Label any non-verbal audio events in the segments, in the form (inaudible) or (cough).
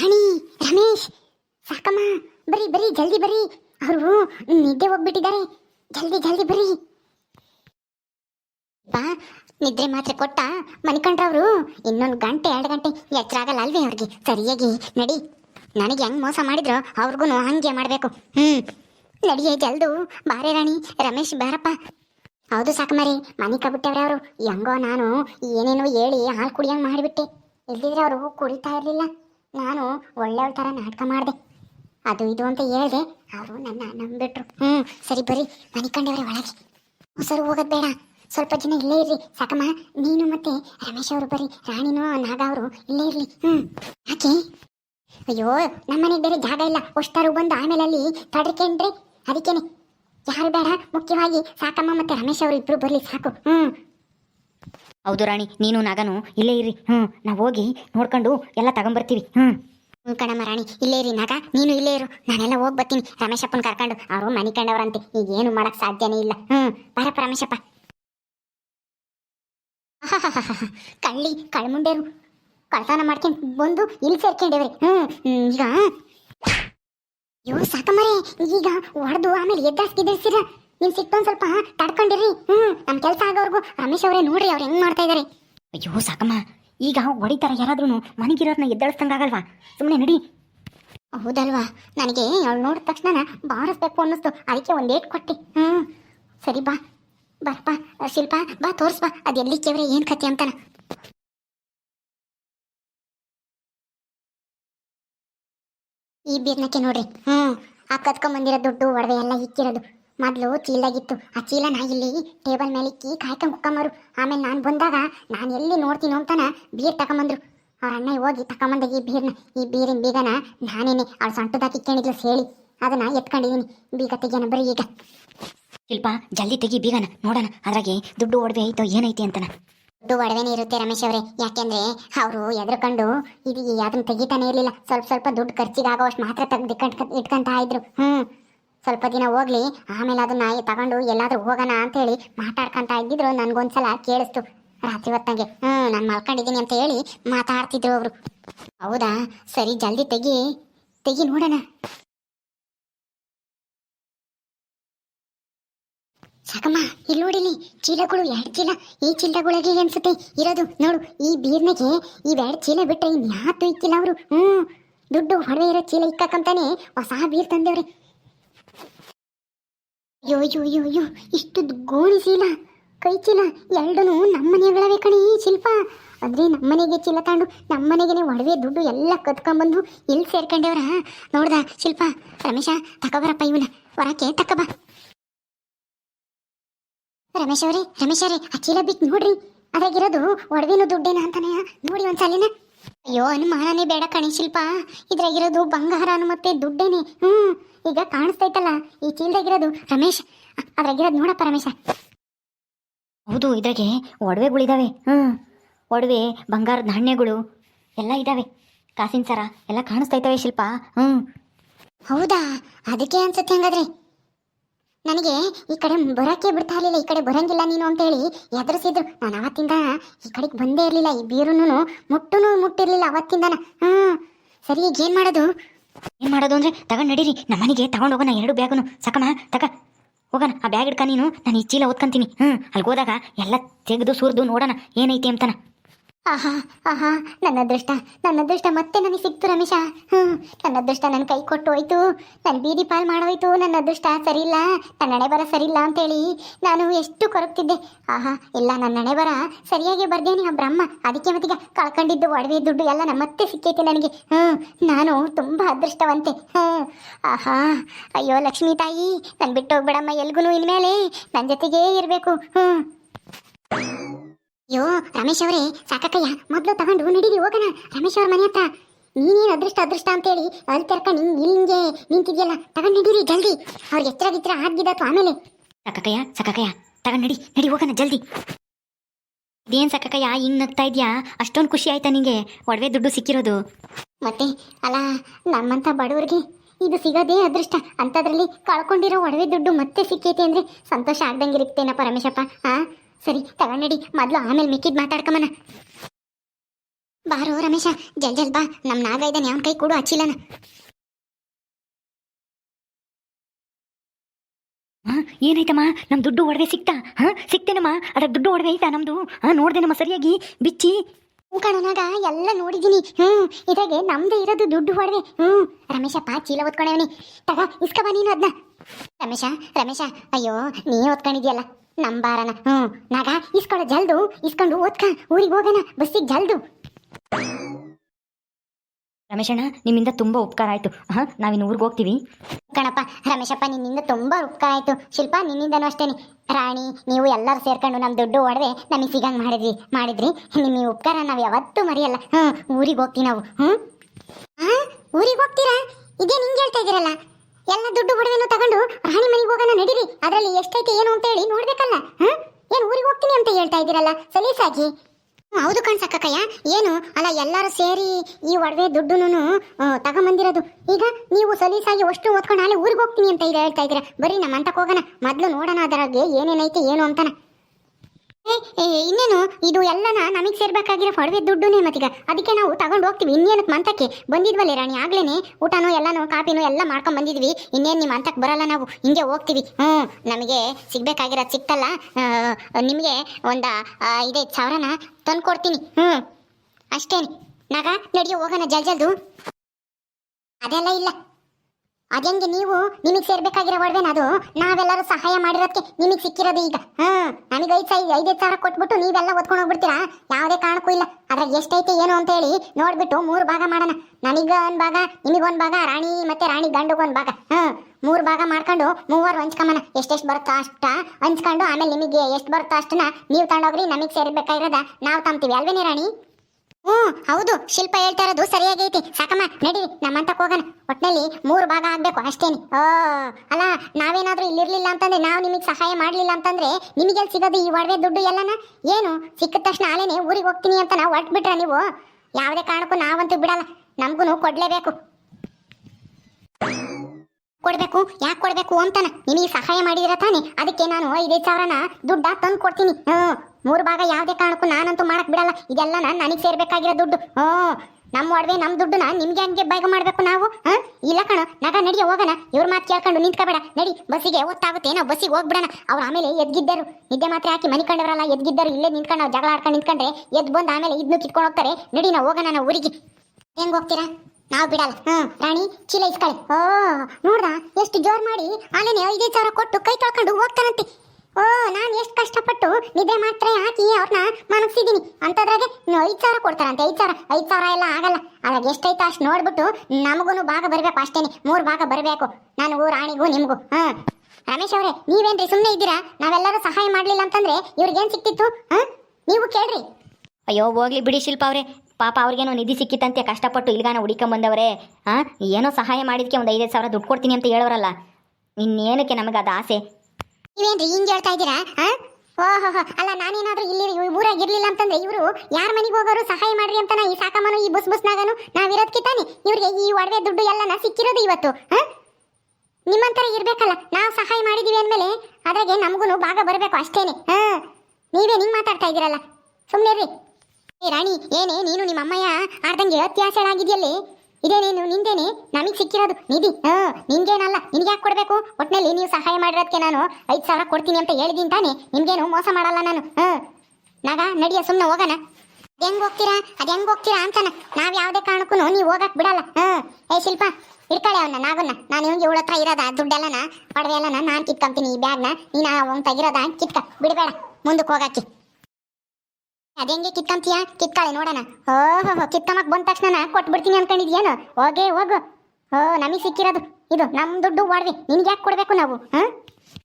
ರಾಣಿ, ರಮೇಶ್, ಸಾಕಮ್ಮ ಬರೀ ಬರೀ ಜಲ್ದಿ ಬರ್ರಿ. ಅವರು ನಿದ್ದೆ ಹೋಗ್ಬಿಟ್ಟಿದ್ದಾರೆ. ಜಲ್ದಿ ಜಲ್ದಿ ಬರ್ರಿ. ಬಾ, ನಿದ್ರೆ ಮಾತ್ರ ಕೊಟ್ಟ ಅವರು ಇನ್ನೊಂದು ಗಂಟೆ, ಎರಡು ಗಂಟೆ ಎಚ್ಚರ ಆಗಲ್ಲ ಅಲ್ವೇ ಅವ್ರಿಗೆ? ಸರಿಯಾಗಿ ನಡಿ. ನನಗೆ ಹೆಂಗ್ ಮೋಸ ಮಾಡಿದ್ರು ಅವ್ರಿಗೂ ಹಂಗೆ ಮಾಡಬೇಕು. ಹ್ಮ್. ನಡಿಯೇ ಜಲ್ದು. ಬಾರೆ ರಾಣಿ, ರಮೇಶ್ ಬಾರಪ್ಪ. ಹೌದು ಸಾಕಮರಿ ಮನೆ ಕಬಿಟ್ಟವ್ರೆ ಅವರು. ಹೆಂಗೋ ನಾನು ಏನೇನೋ ಹೇಳಿ ಹಾಲು ಕುಡಿಯಂಗ್ ಮಾಡಿಬಿಟ್ಟೆ. ಇಲ್ದಿದ್ರೆ ಅವರು ಕುಡಿತಾ ಇರಲಿಲ್ಲ. ನಾನು ಒಳ್ಳೆಯವಳ ಥರ ನಾಟಕ ಮಾಡಿದೆ. ಅದು ಇದು ಅಂತ ಹೇಳಿದೆ, ಅವರು ನನ್ನ ನಂಬಿಟ್ರು. ಹ್ಞೂ ಸರಿ ಬರೀ ಮನೆ ಕಂಡವ್ರೆ ಒಳಗೆ. ಸರ್ ಹೋಗೋದು ಬೇಡ. ಸ್ವಲ್ಪ ಜನ ಇಲ್ಲೇ ಇರ್ರಿ. ಸಾಕಮ್ಮ, ನೀನು ಮತ್ತೆ ರಮೇಶ್ ಅವರು ಬರೀ ರಾಣಿನೂ ನಾಗ ಅವರು ಇಲ್ಲೇ ಇರ್ಲಿ. ಹ್ಞೂ ಯಾಕೆ? ಅಯ್ಯೋ ನಮ್ಮನೆಗೆ ಬೇರೆ ಜಾಗ ಇಲ್ಲ. ಒಷ್ಟಾರು ಬಂದು ಆಮೇಲೆ ಅಲ್ಲಿ ತಡ್ರಿಕೇನ್ರಿ ಅದಕ್ಕೇನೆ. ಯಾರು ಬೇಡ, ಮುಖ್ಯವಾಗಿ ಸಾಕಮ್ಮ ಮತ್ತೆ ರಮೇಶ್ ಅವರು ಇಬ್ಬರು ಬರಲಿ, ಸಾಕು. ಹ್ಮ್. ಹೌದು ರಾಣಿ ನೀನು ನಾಗನು ಇಲ್ಲೇ ಇರಿ. ಹ್ಞೂ ನಾವು ಹೋಗಿ ನೋಡ್ಕೊಂಡು ಎಲ್ಲ ತಗೊಂಬರ್ತೀವಿ. ಹ್ಞೂ ಹ್ಮ್ ಕಣಮ್ಮ ರಾಣಿ ಇಲ್ಲೇ ಇರಿ ನಾಗ ನೀನು ಇಲ್ಲೇ ಇರು. ನಾನೆಲ್ಲ ಹೋಗಿ ಬರ್ತೀನಿ. ರಮೇಶಪ್ಪನ ಕರ್ಕೊಂಡು ಅವರು ಮನಿ ಕಂಡವ್ರಂತೆ. ಈಗ ಏನು ಮಾಡಕ್ಕೆ ಸಾಧ್ಯನೇ ಇಲ್ಲ. ಹ್ಮ್ ಬಾರಪ್ಪ ರಮೇಶಪ್ಪ. (laughs) ಕಳ್ಳಿ ಕಳ್ಮುಂಡೇರು. ಕಳ್ತನ ಮಾಡ್ಕೊಂಡು ಬಂದು ಇಲ್ಲಿ ಸೇರ್ಕೊಂಡೇವ್ರಿ. ಹ್ಮ್, ಈಗ. ಅಯ್ಯೋ ಸಾಕಮ್ಮರೇ ಈಗ ಹೊಡೆದು ಆಮೇಲೆ ಎದ್ದಾಸ್ಗಿದ್ದಿರ್ಸಿರ ನಿಮ್ ಸಿಟ್ಟೊಂದ್ ಸ್ವಲ್ಪ ತಡ್ಕೊಂಡಿರಿ ಹ್ಮ್, ನಮ್ ಕೆಲಸ ಆಗೋರ್ಗು ರಮೇಶ್ ಅವರೇ ನೋಡ್ರಿ ಅವ್ರು ಹೆಂಗ್ ಮಾಡ್ತಾ ಇದಾರೆ. ಅಯ್ಯೋ, ಸಾಕಮ್ಮ. ಈಗ ಹೊಡಿತಾರ ಯಾರಾದ್ರೂ ಮನೆಗಿರೋರ್ನ ಎದ್ದೇಳಿಸ್ದಂಗಾಗಲ್ವಾ? ಸುಮ್ಮನೆ ನಡಿ. ಹೌದಲ್ವಾ? ನನಗೆ ಅವಳು ನೋಡಿದ ತಕ್ಷಣ ಬಾರಿಸ್ಬೇಕು ಅನ್ನಿಸ್ತು. ಅದಕ್ಕೆ ಒಂದು ಏಟ್ ಕೊಟ್ಟೆ. ಹ್ಞೂ ಸರಿ, ಬಾ. ಬರಪ್ಪ. ಶಿಲ್ಪ, ಬಾ, ತೋರ್ಸ್ ಬಾ. ಅದು ಎಲ್ಲಿ ಕೇವ್ರೆ ಏನು ಕತೆ ಅಂತಾನ? ಈ ಬೀರ್ನಕ್ಕೆ ನೋಡ್ರಿ. ಹ್ಞೂ ಆ ಕತ್ಕೊಂಬಂದಿರೋ ದುಡ್ಡು, ಒಡವೆ ಎಲ್ಲ ಇಕ್ಕಿರೋದು. ಮೊದಲು ಚೀಲಾಗಿತ್ತು. ಆ ಚೀಲನ ಇಲ್ಲಿ ಟೇಬಲ್ ಮೇಲೆ ಇಕ್ಕಿ ಕಾಯ್ಕೊಂಡು ಕುಕ್ಕಂಬರು. ಆಮೇಲೆ ನಾನು ಬಂದಾಗ ನಾನು ಎಲ್ಲಿ ನೋಡ್ತೀನಿ ಅಂತಾನ ಬೀರ್ ತಗೊಂಬಂದ್ರು ಅವ್ರ ಅಣ್ಣ ಹೋಗಿ ತಗೊಂಬಂದ ಈ ಬೀರ್ನ, ಈ ಬೀರಿನ ಬೀಗನ ನಾನೇನೆ ಅವ್ರ ಸೊಂಟದಾಗ ಇಕ್ಕೊಂಡಿದ್ಲು ಹೇಳಿ ಅದನ್ನ ಎತ್ಕೊಂಡಿದ್ದೀನಿ ಬೀಗ ತೆಗಿಯೋಣ ಬರೀ ಈಗ. ಶಿಲ್ಪ, ಜಲ್ದಿ ತೆಗಿ ಬೀಗನ, ನೋಡೋಣ. ಅದ್ರಾಗೆ ದುಡ್ಡು ಒಡವೆ ಐತೋ ಏನೈತಿ ಅಂತನ. ದುಡ್ಡು ಒಡವೆನೇ ಇರುತ್ತೆ ರಮೇಶ್ ಅವರೇ. ಯಾಕೆಂದ್ರೆ ಅವರು ಎದ್ರಕೊಂಡು ಇದು ಅದನ್ನ ತೆಗಿತಾನೆ ಇರಲಿಲ್ಲ. ಸ್ವಲ್ಪ ಸ್ವಲ್ಪ ದುಡ್ಡು ಖರ್ಚಿಗೆ ಆಗೋವಷ್ಟು ಮಾತ್ರ ತೆಗೆದು ಇಟ್ಕೊಂಡ್ ಇಟ್ಕೊಂತ ಇದ್ರು. ಹ್ಮ್. ಸ್ವಲ್ಪ ದಿನ ಹೋಗ್ಲಿ, ಆಮೇಲೆ ಅದನ್ನ ತಗೊಂಡು ಎಲ್ಲಾದ್ರೂ ಹೋಗೋಣ ಅಂತೇಳಿ ಮಾತಾಡ್ಕೊಂತ ಇದ್ದಿದ್ರು. ನನ್ಗೊಂದ್ಸಲ ಕೇಳಿಸ್ತು. ರಾತ್ರಿ ಹೊತ್ತಂಗೆ ಹ್ಮ್, ನಾನು ಮಲ್ಕೊಂಡಿದ್ದೀನಿ ಅಂತ ಹೇಳಿ ಮಾತಾಡ್ತಿದ್ರು ಅವರು. ಹೌದಾ? ಸರಿ, ಜಲ್ದಿ ತೆಗಿ. ತೆಗಿ ನೋಡೋಣ. ಸಾಕಮ್ಮ ಇಲ್ಲಿ ನೋಡಿಲಿ ಚೀಲಗಳು ಎರಡು ಚೀಲ. ಈ ಚೀಲಗಳಿಗೆ ಅನ್ಸುತ್ತೆ ಇರೋದು ನೋಡು, ಈ ಬೀರ್ನಿಗೆ ಈ ಎರಡು ಚೀಲ ಬಿಟ್ಟರೆ ಇನ್ಯಾತು ಇಕ್ಕಿಲ್ಲ ಅವರು. ಹ್ಞೂ ದುಡ್ಡು ಹೊಡೆದೇ ಇರೋ ಚೀಲ ಇಕ್ಕಕ್ಕಂತಾನೆ ಹೊಸ ಬೀರ್ ತಂದೇವ್ರೆ. ಅಯ್ಯೋ ಅಯ್ಯೋ ಅಯ್ಯೋ ಅಯ್ಯೋ ಇಷ್ಟು ಗೋಣಿ ಚೀಲ ಕೈ ಚೀಲ ಎರಡೂ ನಮ್ಮನೆಗಳವೆ ಕಣಿ ಈ ಶಿಲ್ಪ ಅಂದರೆ ನಮ್ಮನೆಗೆ ಚೀಲ ತಗೊಂಡು ನಮ್ಮನೆಗೆ ಒಡವೆ, ದುಡ್ಡು ಎಲ್ಲ ಕತ್ಕೊಂಡ್ಬಂದು ಎಲ್ಲಿ ಸೇರ್ಕೊಂಡೇವ್ರ. ನೋಡ್ದ ಶಿಲ್ಪ, ರಮೇಶ ತಕಬರಪ್ಪ ಇವನ ಹೊರಕ್ಕೆ ತಕಬ ರಮೇಶ್ ಅವರೇ ರಮೇಶ್ ಅವರೇ, ಆ ಚೀಲ ಬಿಟ್ಟು ನೋಡ್ರಿ. ಅದಾಗಿರೋದು ಒಡವೆನೂ ದುಡ್ಡೇನ ಅಂತಾನೆ. ನೋಡಿ ಒಂದ್ಸಲಿನ. ಅಯ್ಯೋ ಅನುಮಾನನೇ ಬೇಡ ಕಣಿ ಶಿಲ್ಪ. ಇದ್ರಾಗಿರೋದು ಬಂಗಾರನು ಮತ್ತೆ ದುಡ್ಡೇನೆ. ಹ್ಮ್, ಈಗ ಕಾಣಿಸ್ತೈತಲ್ಲ, ಈ ಚೀಲದಾಗಿರೋದು ರಮೇಶ್. ಅದ್ರಾಗಿರೋದು ನೋಡಪ್ಪ ರಮೇಶ. ಹೌದು, ಇದ್ರಾಗೆ ಒಡವೆಗಳಿದಾವೆ. ಹ್ಞೂ ಒಡವೆ, ಬಂಗಾರದ ನಾಣ್ಯಗಳು ಎಲ್ಲ ಇದಾವೆ. ಕಾಸಿನ ಸರ ಎಲ್ಲ ಕಾಣಿಸ್ತೈತವೆ ಶಿಲ್ಪ. ಹ್ಞೂ ಹೌದಾ? ಅದಕ್ಕೆ ಅನ್ಸುತ್ತೆ ಹಂಗಾದ್ರೆ. ನನಗೆ ಈ ಕಡೆ ಬರೋಕ್ಕೆ ಬಿಡ್ತಾ ಇರಲಿಲ್ಲ, ಈ ಕಡೆ ಬರಂಗಿಲ್ಲ ನೀನು ಅಂತೇಳಿ ಎದುರಿಸಿದ್ರು. ನಾನು ಅವತ್ತಿಂದ ಈ ಕಡೆಗೆ ಬಂದೇ ಇರಲಿಲ್ಲ, ಈ ಬೀರುನು ಮುಟ್ಟುನು ಮುಟ್ಟಿರಲಿಲ್ಲ ಅವತ್ತಿಂದನ ಹ್ಮ್ ಸರಿ, ಈಗ ಏನ್ ಮಾಡೋದು? ಏನು ಮಾಡೋದು ಅಂದರೆ ತಗೊಂಡು ನಡೀರಿ ನಮ್ಮನೆಗೆ ತಗೊಂಡು ಹೋಗೋಣ, ಎರಡು ಬ್ಯಾಗನು. ಸಾಕಮ್ಮ, ತಗ. ಹೋಗೋಣ, ಆ ಬ್ಯಾಗ್ ಇಡ್ಕ ನೀನು, ನಾನು ಈ ಚೀಲ ಓದ್ಕೊಂತೀನಿ. ಹ್ಞೂ ಅಲ್ಲಿಗೆ ಹೋದಾಗ ಎಲ್ಲ ತೆಗೆದು ಸುರಿದು ನೋಡೋಣ, ಏನೈತಿ ಅಂತಾನ. ಆಹಾ ಆಹಾ, ನನ್ನ ಅದೃಷ್ಟ ನನ್ನ ಅದೃಷ್ಟ ಮತ್ತೆ ನನಗೆ ಸಿಕ್ತು ರಮೇಶ. ಹ್ಮ್, ನನ್ನ ಅದೃಷ್ಟ ನನ್ನ ಕೈ ಕೊಟ್ಟು ಹೋಯ್ತು. ನನ್ನ ಬೀದಿ ಪಾಲ್ ಮಾಡೋಯ್ತು. ನನ್ನ ಅದೃಷ್ಟ ಸರಿ ಇಲ್ಲ ನನ್ನ ಹಣೆ ಬರ ಸರಿ ಇಲ್ಲ ಅಂತೇಳಿ ನಾನು ಎಷ್ಟು ಕೊರಗ್ತಿದ್ದೆ. ಆಹಾ, ಇಲ್ಲ, ನನ್ನ ಹಣೆ ಬರ ಸರಿಯಾಗಿ ಬರ್ದೇನೆ ಆ ಬ್ರಹ್ಮ. ಅದಕ್ಕೆ ಮತ್ತೀಗ ಕಳ್ಕೊಂಡಿದ್ದು ಒಡವೆ ದುಡ್ಡು ಎಲ್ಲ ನಮ್ಮ ಮತ್ತೆ ಸಿಕ್ಕೈತೆ ನನಗೆ. ಹ್ಞೂ ನಾನು ತುಂಬಾ ಅದೃಷ್ಟವಂತೆ. ಹ್ಞೂ ಆಹಾ, ಅಯ್ಯೋ ಲಕ್ಷ್ಮೀ ತಾಯಿ, ನನ್ ಬಿಟ್ಟು ಹೋಗ್ಬೇಡಮ್ಮ ಎಲ್ಗೂ ಇನ್ಮೇಲೆ ನನ್ನ ಜೊತೆಗೇ ಇರಬೇಕು. ಹ್ಮ್. ಅಯ್ಯೋ, ರಮೇಶ್ ಅವರೇ, ಸಾಕಕ್ಕಯ್ಯ, ಮೊದಲು ತಗೊಂಡು ನಡೀರಿ, ಹೋಗೋಣ. ರಮೇಶ್ ಅವ್ರ ಮನೆ ಹತ್ರ. ನೀನೇನು ಅದೃಷ್ಟ ಅದೃಷ್ಟ ಅಂತೇಳಿ ಅಲ್ಲಿ ತರ್ಕ ನಿಂಗೆ ಹಿಂಗೆ ನಿಂತಿದ್ಯಲ್ಲ, ತಗೊಂಡು ನಡೀರಿ ಜಲ್ದಿ. ಅವ್ರಿಗೆ ಎಚ್ಚರ ಗಿಚ್ಚರ ಆಗಿದ್ದಾತು ಆಮೇಲೆ. ಸಕ್ಕಯ್ಯ ಸಕ್ಕಯ್ಯ ತಗೊಂಡು ನಡಿ ನಡಿ, ಹೋಗೋಣ ಜಲ್ದಿ. ಇದೇನು ಸಕ್ಕಯ್ಯ ಹಿಂಗೆ ನಗ್ತಾ ಇದೆಯಾ? ಅಷ್ಟೊಂದು ಖುಷಿ ಆಯ್ತಾ ನಿಂಗೆ? ಒಡವೆ ದುಡ್ಡು ಸಿಕ್ಕಿರೋದು. ಮತ್ತೆ ಅಲ್ಲ ನಮ್ಮಂಥ ಬಡವರಿಗೆ ಇದು ಸಿಗೋದೇ ಅದೃಷ್ಟ. ಅಂಥದ್ರಲ್ಲಿ ಕಳ್ಕೊಂಡಿರೋ ಒಡವೆ ದುಡ್ಡು ಮತ್ತೆ ಸಿಕ್ಕೈತೆ ಅಂದ್ರೆ ಸಂತೋಷ ಆಗ್ದಂಗಿರುತ್ತೇನಪ್ಪ ರಮೇಶಪ್ಪ ಹಾ ಸರಿ ತಗೊಂಡಿ ನಡಿ. ಮೊದಲು ಆಮೇಲೆ ಮಿಕ್ಕಿದ್ ಮಾತಾಡ್ಕಮ್ಮನ ಬಾರೋ ರಮೇಶ ಜಲ್ ಜಲ್ ಬಾ. ನಮ್ ನಾಗ ಇದ್ದಾನೆ ಅವನ ಕೈ ಕೂಡ ಹಚ್ಚಿಲ್ಲನ. ಏನಾಯ್ತಮ್ಮ? ನಮ್ಮ ದುಡ್ಡು ಒಡವೆ ಸಿಕ್ತಾ? ಹಾ ಸಿಕ್ತೇನಮ್ಮ? ಅದ್ರ ದುಡ್ಡು ಒಡವೆ ಐತಾ ನಮ್ದು? ಹಾ ನೋಡ್ದೇನಮ್ಮ ಸರಿಯಾಗಿ? ಬಿಚ್ಚಿ. ಕಣನಾಗ ಎಲ್ಲ ನೋಡಿದೀನಿ ಹ್ಮ್ ಇದಾಗೆ ನಮ್ದೇ ಇರೋದು ದುಡ್ಡು ಹೊಡವೆ ಹ್ಮ್ ರಮೇಶಪ್ಪ ಚೀಲ ಓದ್ಕೊಂಡವನಿ ತಗ ಇಸ್ಕಬಾ ನೀನು ಅದ್ನ. ರಮೇಶ ರಮೇಶ ಅಯ್ಯೋ ನೀ ಓದ್ಕೊಂಡಿದ್ಯಲ್ಲ ನಂಬಾರನ. ಹ್ಮ್. ನಾಗ ಇಸ್ಕೊಳ ಜಲ್ದು ಇಸ್ಕೊಂಡು ಓದ್ಕ ಊರಿಗೆ ಹೋಗೋಣ ಬಸ್ಸಿಗೆ ಜಲ್ದು. ರಮೇಶಣ್ಣ ನಿಮ್ಮಿಂದ ತುಂಬಾ ಉಪಕಾರ ಆಯ್ತು. ಹ ನಾವಿನ್ ಊರಿಗೆ ಹೋಗ್ತೀವಿ. ಕಣಪ್ಪ ರಮೇಶಪ್ಪ ನಿನ್ನಿಂದ ತುಂಬಾ ಉಪಕಾರ ಆಯ್ತು. ಶಿಲ್ಪ ನಿನ್ನಿಂದನೂ ಅಷ್ಟೇನೆ. ರಾಣಿ ನೀವು ಎಲ್ಲರೂ ಸೇರ್ಕೊಂಡು ನಮ್ಮ ದುಡ್ಡು ಒಡವೆ ನಮಗೆ ಸಿಗಂಗ್ ಮಾಡಿದ್ರಿ ಮಾಡಿದ್ರಿ. ನಿಮ್ಮ ಈ ಉಪಕಾರ ನಾವು ಯಾವತ್ತೂ ಮರೆಯಲ್ಲ. ಹ್ಮ್ ಊರಿಗೆ ಹೋಗ್ತೀವಿ ನಾವು. ಹ್ಮ್? ಆ? ಊರಿಗೆ ಹೋಗ್ತೀರಾ? ಇದೇ ನಿಂಗೆ ಹೇಳ್ತಾ ಇದೀರಲ್ಲ ಎಲ್ಲ ದುಡ್ಡು ಒಡವೆನೂ ತಗೊಂಡು ರಾಣಿ ಮನೆಗೆ ಹೋಗೋಣ ನಡೀರಿ. ಅದರಲ್ಲಿ ಎಷ್ಟೈತೆ ಏನು ಅಂತ ಹೇಳಿ ನೋಡ್ಬೇಕಲ್ಲ ಏನು ಊರಿಗೆ ಹೋಗ್ತೀನಿ ಅಂತ ಹೇಳ್ತಾ ಇದ್ದೀರಲ್ಲ, ಸಲೀಸಾಗಿ? ಹೌದು ಕಣ್ಸಕ್ಕಯ್ಯ ಏನು, ಅಲ್ಲ ಎಲ್ಲರೂ ಸೇರಿ ಈ ಒಡವೆ ದುಡ್ಡುನು ತಗೊಂಬಂದಿರೋದು. ಈಗ ನೀವು ಸಲೀಸಾಗಿ ಅಷ್ಟು ಓದ್ಕೊಂಡು ನಾಳೆ ಊರಿಗೆ ಹೋಗ್ತೀನಿ ಅಂತ ಹೇಳ್ತಾ ಇದ್ದೀರಾ. ಬರೀ ನಮ್ಮ ಅಂತಕ್ಕೆ ಹೋಗೋಣ. ಮೊದಲು ನೋಡೋಣ ಅದರಾಗೆ ಏನೇನೈತೆ, ಏನು ಅಂತಾನ. ಇನ್ನೇನು? ಇದು ಎಲ್ಲನ ನಮಗೆ ಸೇರ್ಬೇಕಾಗಿರೋ ಒಡವೆ ದುಡ್ಡುನೇ ಮತ್ತೀಗ. ಅದಕ್ಕೆ ನಾವು ತಗೊಂಡು ಹೋಗ್ತೀವಿ. ಇನ್ನೇನಕ್ಕೆ ಮಂತಕ್ಕೆ ಬಂದಿದ್ವಲ್ಲ ರಾಣಿ, ಆಗ್ಲೇನೆ. ಊಟನೂ ಎಲ್ಲನೂ ಕಾಪಿನೂ ಎಲ್ಲ ಮಾಡ್ಕೊಂಡು ಬಂದಿದ್ವಿ. ಇನ್ನೇನು ನಿಮ್ಮ ಮಂತಕ್ಕೆ ಬರಲ್ಲ ನಾವು. ಹಿಂಗೆ ಹೋಗ್ತೀವಿ. ಹ್ಞೂ ನಮಗೆ ಸಿಗ್ಬೇಕಾಗಿರೋದು ಸಿಕ್ತಲ್ಲ ನಿಮಗೆ ಒಂದು ಐದೈದು ಸಾವಿರನ ತಂದು ಕೊಡ್ತೀನಿ ಹ್ಞೂ ಅಷ್ಟೇನೆ. ನಾಗ ನಡಿಯೋ ಹೋಗೋಣ ಜಲ್ ಜಲ್ದು. ಅದೆಲ್ಲ ಇಲ್ಲ. ಅದಂಗೆ ನೀವು ನಿಮಗೆ ಸೇರ್ಬೇಕಾಗಿರೋ ಒಡವೆನ ಅದು? ನಾವೆಲ್ಲರೂ ಸಹಾಯ ಮಾಡಿರೋದಕ್ಕೆ ನಿಮಗೆ ಸಿಕ್ಕಿರೋದು ಈಗ. ಹ್ಮ್ ನನಗೆ ಐದು ಸಾವಿರ ಐದೈದು ಸಾವಿರ ಕೊಟ್ಬಿಟ್ಟು ನೀವೆಲ್ಲ ಓದ್ಕೊಂಡು ಹೋಗ್ಬಿಡ್ತೀರಾ? ಯಾವುದೇ ಕಾರಣಕ್ಕೂ ಇಲ್ಲ. ಅದ್ರಾಗ ಎಷ್ಟೈತೆ ಏನು ಅಂತ ಹೇಳಿ ನೋಡ್ಬಿಟ್ಟು ಮೂರು ಭಾಗ ಮಾಡೋಣ. ನನಗ ಒಂದು ಭಾಗ ನಿಮಗೊಂದು ಭಾಗ, ರಾಣಿ ಮತ್ತೆ ರಾಣಿ ಗಂಡುಗೊಂದು ಭಾಗ. ಹ್ಮ್ ಮೂರು ಭಾಗ ಮಾಡ್ಕೊಂಡು ಮೂವರು ಹಂಚ್ಕೊಂಬನ ಎಷ್ಟೆಷ್ಟು ಬರುತ್ತೋ ಅಷ್ಟ ಹಂಚ್ಕೊಂಡು ಆಮೇಲೆ ನಿಮಗೆ ಎಷ್ಟು ಬರುತ್ತೋ ಅಷ್ಟನ್ನ ನೀವು ತಗೊಂಡೋಗ್ರಿ ನಮಗೆ ಸೇರ್ಬೇಕಾಗಿರೋದ ನಾವು ತಂತೀವಿ ಅಲ್ವೇನೇ ರಾಣಿ? ಹ್ಞೂ ಹೌದು. ಶಿಲ್ಪ ಹೇಳ್ತಾ ಇರೋದು ಸರಿಯಾಗೈತಿ ಸಾಕಮ್ಮ, ನಡೀರಿ. ನಮ್ಮಂತಕ್ ಹೋಗೋಣ. ಒಟ್ನಲ್ಲಿ ಮೂರು ಭಾಗ ಆಗ್ಬೇಕು, ಅಷ್ಟೇನಿ. ಓ, ಅಲ್ಲ, ನಾವೇನಾದ್ರೂ ಇಲ್ಲಿರ್ಲಿಲ್ಲ ಅಂತಂದ್ರೆ ನಾವು ನಿಮಗೆ ಸಹಾಯ ಮಾಡಲಿಲ್ಲ ಅಂತಂದ್ರೆ ನಿಮಗೆಲ್ಲಿ ಸಿಗೋದು ಈ ಒಡವೆ ದುಡ್ಡು ಎಲ್ಲನ? ಏನು? ಸಿಕ್ಕಿದ ತಕ್ಷಣ ಆಲೇನೆ ಊರಿಗೆ ಹೋಗ್ತೀನಿ ಅಂತ ನಾವು ಹೊರಟ್ಬಿಟ್ರ ನೀವು? ಯಾವುದೇ ಕಾರಣಕ್ಕೂ ನಾವಂತೂ ಬಿಡಲ್ಲ. ನಮಗೂ ಕೊಡ್ಲೇಬೇಕು. ಕೊಡ್ಬೇಕು? ಯಾಕೆ ಕೊಡ್ಬೇಕು ಅಂತಾನ? ನಿಮಗೆ ಸಹಾಯ ಮಾಡಿದಿರ ತಾನೆ? ಅದಕ್ಕೆ ನಾನು ಐದೈದು ಸಾವಿರನ ದುಡ್ಡ ತಂದು ಕೊಡ್ತೀನಿ ಹ್ಞೂ ಮೂರು ಭಾಗ ಯಾವುದೇ ಕಾರಣಕ್ಕೂ ನಾನಂತೂ ಮಾಡಕ್ ಬಿಡಲ್ಲ. ಇದೆಲ್ಲ ನಾನು ನನಗೆ ಸೇರ್ಬೇಕಾಗಿರೋ ದುಡ್ಡು. ಹ್ಞೂ. ನಮ್ಮ ಒಡವೆ ನಮ್ಮ ದುಡ್ಡನ್ನ ನಿಮ್ಗೆ ಹಂಗೆ ಬೈಗ ಮಾಡಬೇಕು ನಾವು? ಹಾ ಇಲ್ಲ ಕಣ. ನಗ ನಡಿ, ಹೋಗೋಣ. ಇವ್ರ ಮಾತು ಕೇಳ್ಕೊಂಡು ನಿಂತ್ಕೋಬೇಡ. ನಡಿ, ಬಸ್ಸಿಗೆ ಹೊತ್ತಾಗುತ್ತೆ ನಾವು ಬಸ್ಸಿಗೆ ಹೋಗ್ಬಿಡೋಣ. ಅವ್ರು ಆಮೇಲೆ ಎದ್ಗಿದ್ದರು ನಿದ್ದೆ ಮಾತ್ರ ಹಾಕಿ ಮನೆ ಕಂಡವರಲ್ಲ ಎದ್ಗಿದ್ದರು ಇಲ್ಲೇ ನಿಂತ್ಕೊಂಡು ನಾವು ಜಗಳ ಆಡ್ಕೊಂಡು ನಿಂತ್ಕೊಂಡ್ರೆ ಎದ್ದು ಬಂದು ಆಮೇಲೆ ಇದನ್ನು ಕಿತ್ಕೊಂಡು ಹೋಗ್ತಾರೆ. ನಡಿ, ನಾವು ಹೋಗೋಣ ನಾವು ಊರಿಗೆ. ಹೆಂಗೆ ಹೋಗ್ತೀರಾ? ನಾವು ಬಿಡಲ್ಲ. ಹ್ಞೂ. ರಾಣಿ, ಚೀಲ ಇಸ್ಕೊಳ್ಳಿ ಓ, ನೋಡ್ದ? ಎಷ್ಟು ಜೋರು ಮಾಡಿ. ಆಮೇಲೆ ಐದೈದು ಸಾವಿರ ಕೊಟ್ಟು ಕೈ ತೊಳ್ಕೊಂಡು ಹೋಗ್ತಾರಂತೆ ಓ, ನಾನು ಎಷ್ಟು ಕಷ್ಟಪಟ್ಟು ನಿದ್ದೆ ಮಾತ್ರ ಹಾಕಿ ಅವ್ರನ್ನ ಮನಗ್ಸಿದ್ದೀನಿ ಅಂತದ್ರಾಗೆ ಐದು ಸಾವಿರ ಕೊಡ್ತಾರಂತೆ ಐದು ಸಾವಿರ ಐದು ಸಾವಿರ ಎಲ್ಲ ಆಗಲ್ಲ. ಅದಾಗ ಎಷ್ಟೈತೆ ಅಷ್ಟು ನೋಡ್ಬಿಟ್ಟು ನಮಗೂ ಭಾಗ ಬರಬೇಕು ಅಷ್ಟೇನೆ. ಮೂರು ಭಾಗ ಬರಬೇಕು. ನನಗೂ ರಾಣಿಗೂ, ನಿಮಗೂ. ಹಾಂ. ರಮೇಶ್ ಅವರೇ, ನೀವೇನ್ರಿ ಸುಮ್ಮನೆ ಇದ್ದೀರಾ? ನಾವೆಲ್ಲರೂ ಸಹಾಯ ಮಾಡಲಿಲ್ಲ ಅಂತಂದ್ರೆ ಇವ್ರಿಗೇನು ಸಿಕ್ತಿತ್ತು? ಹಾ? ನೀವು ಕೇಳ್ರಿ. ಅಯ್ಯೋ, ಹೋಗ್ಲಿ ಬಿಡಿ ಶಿಲ್ಪ ಅವರೇ. ಪಾಪ ಅವ್ರಿಗೇನೋ ನಿಧಿ ಸಿಕ್ಕಿತ್ತಂತೆ, ಕಷ್ಟಪಟ್ಟು ಇಲ್ಗಾನ ಹುಡಿಕೊಂಬಂದವ್ರೆ ಹಾಂ ಏನೋ ಸಹಾಯ ಮಾಡಿದಕ್ಕೆ ಒಂದು ಐದೈದು ಸಾವಿರ ದುಡ್ಡು ಕೊಡ್ತೀನಿ ಅಂತ ಹೇಳೋರಲ್ಲ. ಇನ್ನೇನಕ್ಕೆ ನಮಗೆ ಅದು ಆಸೆ? ನೀವೇನ್ರಿ ಹಿಂಗ್ ಹೇಳ್ತಾ ಇದ್ದೀರಾ, ಆ? ಓಹೋ ಅಲ್ಲ, ನಾನೇನಾದ್ರೂ ಇಲ್ಲಿ ಊರಾಗ ಇರ್ಲಿಲ್ಲ ಅಂತಂದ್ರೆ ಇವರು ಯಾರ ಮನೆಗೆ ಹೋಗೋರು ಸಹಾಯ ಮಾಡ್ರಿ ಅಂತ ಈ ಸಾಕಮ್ಮನು ಈ ಬುಸ್ ಬುಸ್ನಾಗನು ನಾವಿರೋದಕ್ಕೆ ತಾನೆ ಇವ್ರಿಗೆ ಈ ಒಡವೆ ದುಡ್ಡು ಎಲ್ಲನ ಸಿಕ್ಕಿರೋದು ಇವತ್ತು, ಹಾ? ನಿಮ್ಮಂತರ ಇರ್ಬೇಕಲ್ಲ, ನಾವು ಸಹಾಯ ಮಾಡಿದೀವಿ ಅಂದಮೇಲೆ ಅದ್ರಾಗೆ ನಮಗೂ ಭಾಗ ಬರಬೇಕು ಅಷ್ಟೇನೆ, ಹಾ? ನೀವೇ ನಿಂಗ್ ಮಾತಾಡ್ತಾ ಇದ್ದೀರಲ್ಲ ಸುಮ್ಮನೆ ರೀ ಏ ರಾಣಿ, ಏನೇ, ನೀನು ನಿಮ್ಮ ಅಮ್ಮಯ್ಯ ಆಡ್ದಂಗೆ ಅತ್ಯಾಸೆಳಾಗಿದೆಯಲ್ಲಿ ಇದೇನೇನು ನಿಂದೇನೆ? ನಮಗೆ ಸಿಕ್ಕಿರೋದು, ನಿಧಿ. ಹಾ ನಿಮ್ಗೇನಲ್ಲ ನಿನ್ಗೆ ಯಾಕೆ ಕೊಡಬೇಕು? ಒಟ್ನಲ್ಲಿ ನೀವು ಸಹಾಯ ಮಾಡಿರೋದಕ್ಕೆ ನಾನು ಐದು ಸಾವಿರ ಕೊಡ್ತೀನಿ ಅಂತ ಹೇಳಿದೀನಿ ತಾನೆ. ನಿಮ್ಗೇನು ಮೋಸ ಮಾಡಲ್ಲ ನಾನು. ಹಾ. ನಾಗ ನಡಿಯ ಸುಮ್ಮನೆ ಹೋಗೋಣ. ಹೆಂಗ್ ಹೋಗ್ತೀರಾ? ಅದ್ ಹೆಂಗ್ ಹೋಗ್ತೀರಾ ಅಂತಾನ. ನಾವ್ ಯಾವ್ದೇ ಕಾರಣಕ್ಕೂ ನೀವು ಹೋಗಕ್ ಬಿಡಲ್ಲ. ಹಾ. ಏ, ಶಿಲ್ಪ ಇಟ್ಕೊಳ್ಳಿ ಅವನ್ನ ನಾಗನ್ನ. ನಾನು ಇವ್ನಿಗೆ ಇವಳ ಹತ್ರ ಇರೋದ? ದುಡ್ಡೆಲ್ಲನ? ಒಡವೆ ಎಲ್ಲನ? ನಾನು ಕಿತ್ಕೊಂತೀನಿ ಈ ಬ್ಯಾಗ್ನ. ನೀನು ಅವ್ನ್ ತೆಗಿರೋದ ಕಿತ್ಕ. ಬಿಡಬೇಡ. ಮುಂದಕ್ಕೆ ಹೋಗಕ್ಕೆ. ಅದೆಂಗೆ ಕಿತ್ತಂತೀಯ? ಕಿತ್ತಾಳೆ ನೋಡೋಣ. ಓಹೋ ಕಿತ್ತಮಕ್ಕೆ ಬಂದ ತಕ್ಷಣ ಕೊಟ್ಬಿಡ್ತೀನಿ ಅನ್ಕೊಂಡಿದ್ಯೇನು? ಹೋಗೇ, ಹೋಗು. ಓ, ನಮಗೆ ಸಿಕ್ಕಿರೋದು. ಇದು ನಮ್ಮ ದುಡ್ಡು ಒಡವೆ ನಿನ್ಗೆ ಯಾಕೆ ಕೊಡ್ಬೇಕು ನಾವು, ಹಾಂ?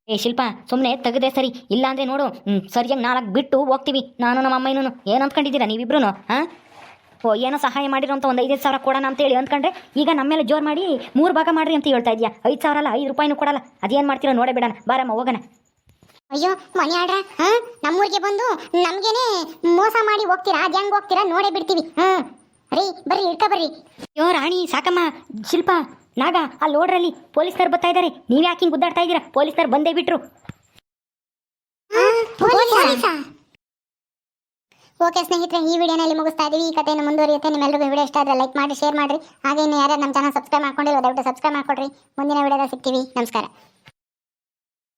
ಏ, ಶಿಲ್ಪ ಸುಮ್ಮನೆ ತೆಗೆದೆ ಸರಿ. ಇಲ್ಲ ಅಂದ್ರೆ ನೋಡು ಸರಿಯಾಗಿ ನಾಲ್ಕು ಬಿಟ್ಟು ಹೋಗ್ತೀವಿ. ನಾನು ನಮ್ಮ ಅಮ್ಮನೂ ಏನು ಅಂದ್ಕೊಂಡಿದ್ದೀರಾ ನೀವಿಬ್ರು ಹಾಂ? ಓ, ಏನೋ ಸಹಾಯ ಮಾಡಿರೋಂಥ ಒಂದು ಐದೈದು ಸಾವಿರ ಕೊಡೋಣ ಅಂತ ಹೇಳಿ ಅಂದ್ಕೊಂಡ್ರೆ ಈಗ ನಮ್ಮ ಮೇಲೆ ಜೋರು ಮಾಡಿ ಮೂರು ಭಾಗ ಮಾಡ್ರಿ ಅಂತ ಹೇಳ್ತಾ ಇದೆಯಾ? ಐದು ಸಾವಿರ ಅಲ್ಲ, ಐದು ರೂಪಾಯಿನೂ ಕೊಡಲ್ಲ. ಅದೇನು ಮಾಡ್ತೀರೋ ನೋಡೇ ಬಿಡೋಣ. ಬಾರಮ್ಮ, ಹೋಗೋಣ. ಅಯ್ಯೋ ಮನೆ ಆಡ್ರ ಹಾ? ನಮ್ಮೂರಿಗೆ ಬಂದು ನಮ್ಗೆನೆ ಮೋಸ ಮಾಡಿ ಹೋಗ್ತೀರಾ? ಅದ್ ಹೆಂಗ್ ಹೋಗ್ತೀರಾ? ನೋಡೇ ಬಿಡ್ತೀವಿ ಹ್ಮ್ ರೀ ಬರ್ರಿ ಇಡ್ಕ ಬರ್ರಿ. ಅಯ್ಯೋ ರಾಣಿ ಸಾಕಮ್ಮ ಶಿಲ್ಪ ನಾಗ ಆ ಲೋಡ್ರಲ್ಲಿ ಪೊಲೀಸರ್ ಬರ್ತಾ ಇದಾರೆ. ನೀವು ಯಾಕೆ ಹಿಂಗೆ ಗುದ್ದಾಡ್ತಾ ಇದ್ದೀರಾ? ಪೊಲೀಸರು ಬಂದೇ ಬಿಟ್ರು. ಓಕೆ ಸ್ನೇಹಿತರೆ ಈ ವಿಡಿಯೋನ ಇಲ್ಲಿ ಮುಗಿಸ್ತಾ ಇದೀವಿ ಈ ಕಥೆಯನ್ನು ಮುಂದುವರಿಯುತ್ತೆ. ನಿಮ್ಮೆಲ್ಲರಿಗೂ ವಿಡಿಯೋ ಇಷ್ಟ ಆದರೆ ಲೈಕ್ ಮಾಡಿ ಶೇರ್ ಮಾಡಿರಿ. ಹಾಗೆ ಇನ್ನು ಯಾರ್ಯಾರು ನಮ್ಮ ಚಾನಲ್ ಸಬ್ಸ್ಕ್ರೈಬ್ ಮಾಡ್ಕೊಂಡಿಲ್ಲ ದಯವಿಟ್ಟು ಸಬ್ಸ್ಕ್ರೈಬ್ ಮಾಡ್ಕೊಡ್ರಿ. ಮುಂದಿನ ವಿಡಿಯೋದಾಗ ಸಿಗ್ತೀವಿ. ನಮಸ್ಕಾರ.